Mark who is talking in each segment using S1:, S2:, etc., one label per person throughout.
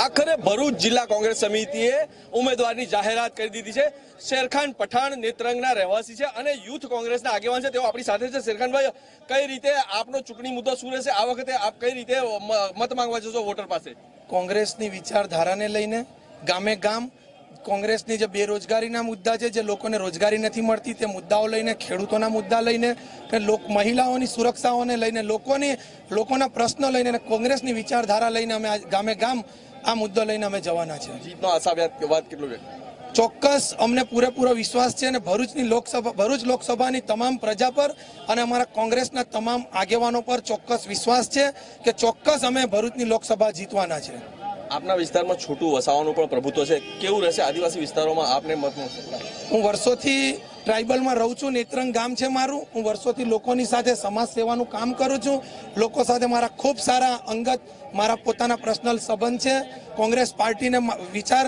S1: આખરે ભરૂચ જિલ્લા કોંગ્રેસ સમિતિએ ઉમેદવારની જાહેરાત કરી દીધી છે. શેરખાન પઠાણ નેત્રંગના રહેવાસી છે અને યુથ કોંગ્રેસના આગેવાન છે. તેઓ આપણી સાથે છે. શેરખાનભાઈ, કઈ રીતે આપનો ચૂંટણી મુદ્દો શું રહેશે? આ વખતે આપ કઈ રીતે મત માંગવા જશો વોટર પાસે?
S2: કોંગ્રેસની વિચારધારાને લઈને ગામે ગામ કોંગ્રેસની જે બેરોજગારીના મુદ્દા છે, જે લોકોને રોજગારી નથી મળતી, તે મુદ્દાઓ લઈને, ખેડૂતોના મુદ્દા લઈને લોક, મહિલાઓની સુરક્ષાઓને લઈને, લોકોની, લોકોના પ્રશ્નો લઈને કોંગ્રેસની વિચારધારા લઈને અમે ગામે ગામ આ મુદ્દો લઈને અમે જવાના છે
S1: જીતનો આશાવાદ વાત કેટલું
S2: ચોક્કસ અમને પૂરેપૂરો વિશ્વાસ છે અને ભરૂચની લોકસભા ભરૂચ લોકસભાની તમામ પ્રજા પર અને અમારા કોંગ્રેસના તમામ આગેવાનો પર ચોક્કસ વિશ્વાસ છે કે ચોક્કસ અમે ભરૂચની લોકસભા જીતવાના છે.
S1: આપના વિસ્તારમાં છોટું વસાવાનું પણ પ્રભુત્વ છે. કેવું રહેશે? આદિવાસી વિસ્તારોમાં આપને મત મળશે?
S2: હું વર્ષોથી ટ્રાઇબલમાં રહું છું નેત્રંગ ગામ છે મારું. હું વર્ષોથી લોકોની સાથે સમાજ સેવાનું કામ કરું છું. લોકો સાથે મારા ખૂબ સારા અંગત મારા પોતાના પર્સનલ સંબંધ છે. કોંગ્રેસ પાર્ટીને વિચાર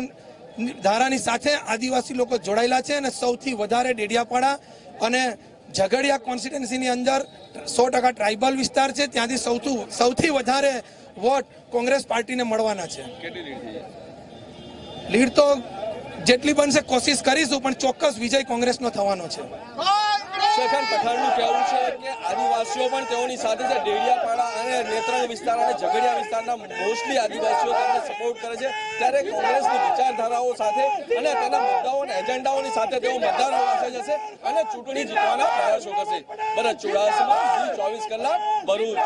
S2: ધારાની સાથે આદિવાસી લોકો જોડાયેલા છે અને સૌથી વધારે ડેડિયાપાડા અને ઝઘડિયા કોન્સ્ટિટ્યુન્સીની અંદર સો ટકા ટ્રાઇબલ વિસ્તાર છે. ત્યાંથી સૌથી સૌથી વધારે વોટ કોંગ્રેસ પાર્ટીને મળવાના છે?
S1: લીડ
S2: તો જેટલી બનશે કોશિશ કરીશું, પણ ચોક્કસ વિજય કોંગ્રેસનો થવાનો છે.
S1: કે આદિવાસીઓ પણ તેઓની સાથે છે. ડેડિયાપાડા અને નેત્રંગ વિસ્તાર અને ઝઘડિયા વિસ્તારના મોસ્ટલી આદિવાસીઓ તેમને સપોર્ટ કરે છે. ત્યારે કોંગ્રેસની વિચારધારાઓ સાથે અને તેના મુદ્દાઓ અને એજન્ડાઓની સાથે તેઓ મતદારો પાસે જશે અને ચૂંટણી જીતવાના પ્રયાસો કરશે. બરાબર ચુડાસમા ચોવીસ કલાક ભરૂચ.